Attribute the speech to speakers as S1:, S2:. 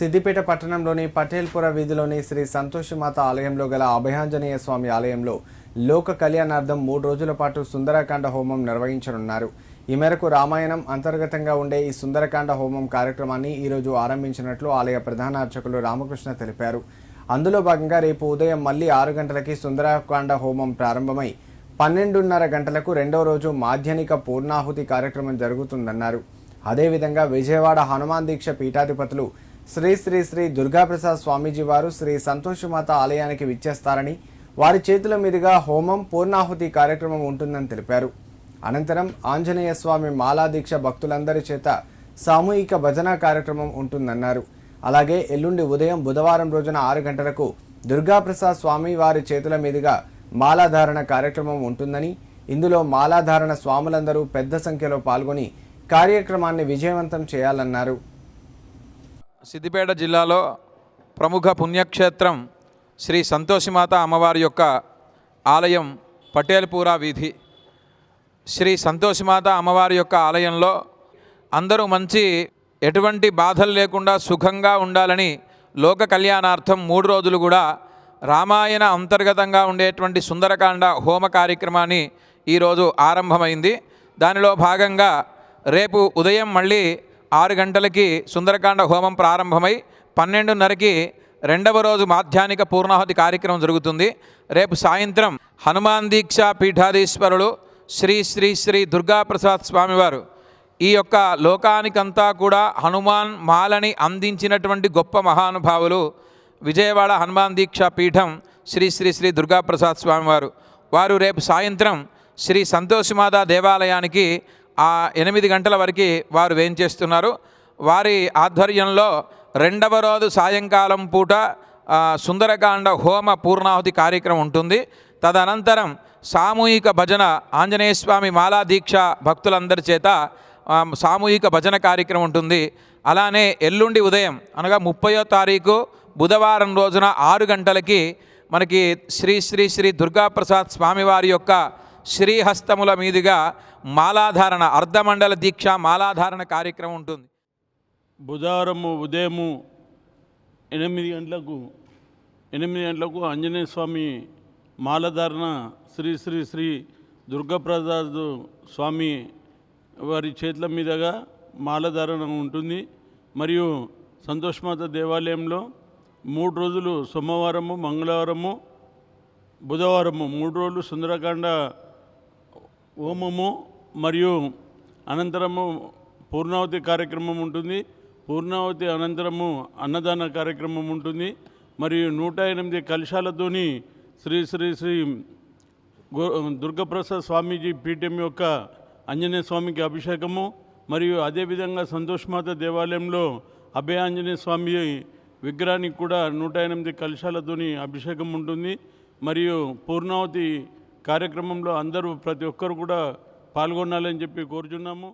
S1: సిద్దిపేట పట్టణంలోని పటేల్పుర వీధిలోని శ్రీ సంతోషిమాత ఆలయంలో గల అభయాంజనేయ స్వామి ఆలయంలో లోక కళ్యాణార్థం మూడు రోజుల పాటు సుందరకాండ హోమం నిర్వహించనున్నారు. ఈ మేరకు రామాయణం అంతర్గతంగా ఉండే ఈ సుందరకాండ హోమం కార్యక్రమాన్ని ఈరోజు ఆరంభించినట్లు ఆలయ ప్రధాన అర్చకులు రామకృష్ణ తెలిపారు. అందులో భాగంగా రేపు ఉదయం మళ్ళీ ఆరు గంటలకి సుందరకాండ హోమం ప్రారంభమై పన్నెండున్నర గంటలకు రెండో రోజు మాధ్యనిక పూర్ణాహుతి కార్యక్రమం జరుగుతుందన్నారు. అదేవిధంగా విజయవాడ హనుమాన్ దీక్ష పీఠాధిపతులు శ్రీ శ్రీ శ్రీ దుర్గాప్రసాద్ స్వామీజీ వారు శ్రీ సంతోషమాత ఆలయానికి విచ్చేస్తారని వారి చేతుల మీదుగా హోమం పూర్ణాహుతి కార్యక్రమం ఉంటుందని తెలిపారు. అనంతరం ఆంజనేయ స్వామి మాలాదీక్ష భక్తులందరి చేత సామూహిక భజన కార్యక్రమం ఉంటుందన్నారు. అలాగే ఎల్లుండి ఉదయం బుధవారం రోజున ఆరు గంటలకు దుర్గాప్రసాద్ స్వామి వారి చేతుల మీదుగా మాలాధారణ కార్యక్రమం ఉంటుందని ఇందులో మాలాధారణ స్వాములందరూ పెద్ద సంఖ్యలో పాల్గొని కార్యక్రమాన్ని విజయవంతం చేయాలన్నారు.
S2: సిద్దిపేట జిల్లాలో ప్రముఖ పుణ్యక్షేత్రం శ్రీ సంతోషిమాత అమ్మవారి యొక్క ఆలయం పటేల్పూరా వీధి. శ్రీ సంతోషిమాత అమ్మవారి యొక్క ఆలయంలో అందరూ మంచి ఎటువంటి బాధలు లేకుండా సుఖంగా ఉండాలని లోక కళ్యాణార్థం మూడు రోజులు కూడా రామాయణ అంతర్గతంగా ఉండేటువంటి సుందరకాండ హోమ కార్యక్రమాన్ని ఈరోజు ఆరంభమైంది. దానిలో భాగంగా రేపు ఉదయం మళ్ళీ ఆరు గంటలకి సుందరకాండ హోమం ప్రారంభమై పన్నెండున్నరకి రెండవ రోజు మాధ్యానిక పూర్ణాహుతి కార్యక్రమం జరుగుతుంది. రేపు సాయంత్రం హనుమాన్ దీక్షా పీఠాధీశ్వరులు శ్రీ శ్రీ శ్రీ దుర్గాప్రసాద్ స్వామివారు ఈ యొక్క లోకానికంతా కూడా హనుమాన్ మాలని అందించినటువంటి గొప్ప మహానుభావులు విజయవాడ హనుమాన్ దీక్షా పీఠం శ్రీ శ్రీ శ్రీ దుర్గాప్రసాద్ స్వామివారు. వారు రేపు సాయంత్రం శ్రీ సంతోషమాత దేవాలయానికి ఆ ఎనిమిది గంటల వరకు వారు వేయించేస్తున్నారు వారి ఆధ్వర్యంలో రెండవ రోజు సాయంకాలం పూట సుందరకాండ హోమ పూర్ణాహుతి కార్యక్రమం ఉంటుంది. తదనంతరం సామూహిక భజన ఆంజనేయ స్వామి మాలా దీక్ష భక్తులందరి చేత సామూహిక భజన కార్యక్రమం ఉంటుంది. అలానే ఎల్లుండి ఉదయం అనగా ముప్పయో తారీఖు బుధవారం రోజున ఆరు గంటలకి మనకి శ్రీ శ్రీ శ్రీ దుర్గాప్రసాద్ స్వామివారి యొక్క శ్రీహస్తముల మీదుగా మాలాధారణ అర్ధమండల దీక్ష మాలాధారణ కార్యక్రమం ఉంటుంది.
S3: బుధవారము ఉదయము ఎనిమిది గంటలకు ఎనిమిది గంటలకు ఆంజనేయ స్వామి మాలధారణ శ్రీ శ్రీ శ్రీ దుర్గప్రసాద్ స్వామి వారి చేతుల మీదుగా మాలధారణ ఉంటుంది. మరియు సంతోషమాత దేవాలయంలో మూడు రోజులు సోమవారము మంగళవారము బుధవారము మూడు రోజులు సుందరకాండ హోమము మరియు అనంతరము పూర్ణావతి కార్యక్రమం ఉంటుంది. పూర్ణావతి అనంతరము అన్నదాన కార్యక్రమం ఉంటుంది. మరియు నూట ఎనిమిది కలశాలతోని శ్రీ శ్రీ శ్రీ దుర్గప్రసాద్ స్వామీజీ పీఠం యొక్క ఆంజనేయ స్వామికి అభిషేకము. మరియు అదేవిధంగా సంతోషమాత దేవాలయంలో అభయ ఆంజనేయ స్వామి విగ్రహానికి కూడా నూట ఎనిమిది కలశాలతోని అభిషేకం ఉంటుంది. మరియు పూర్ణావతి కార్యక్రమంలో అందరూ ప్రతి ఒక్కరు కూడా పాల్గొనాలని చెప్పి కోరుచున్నాము.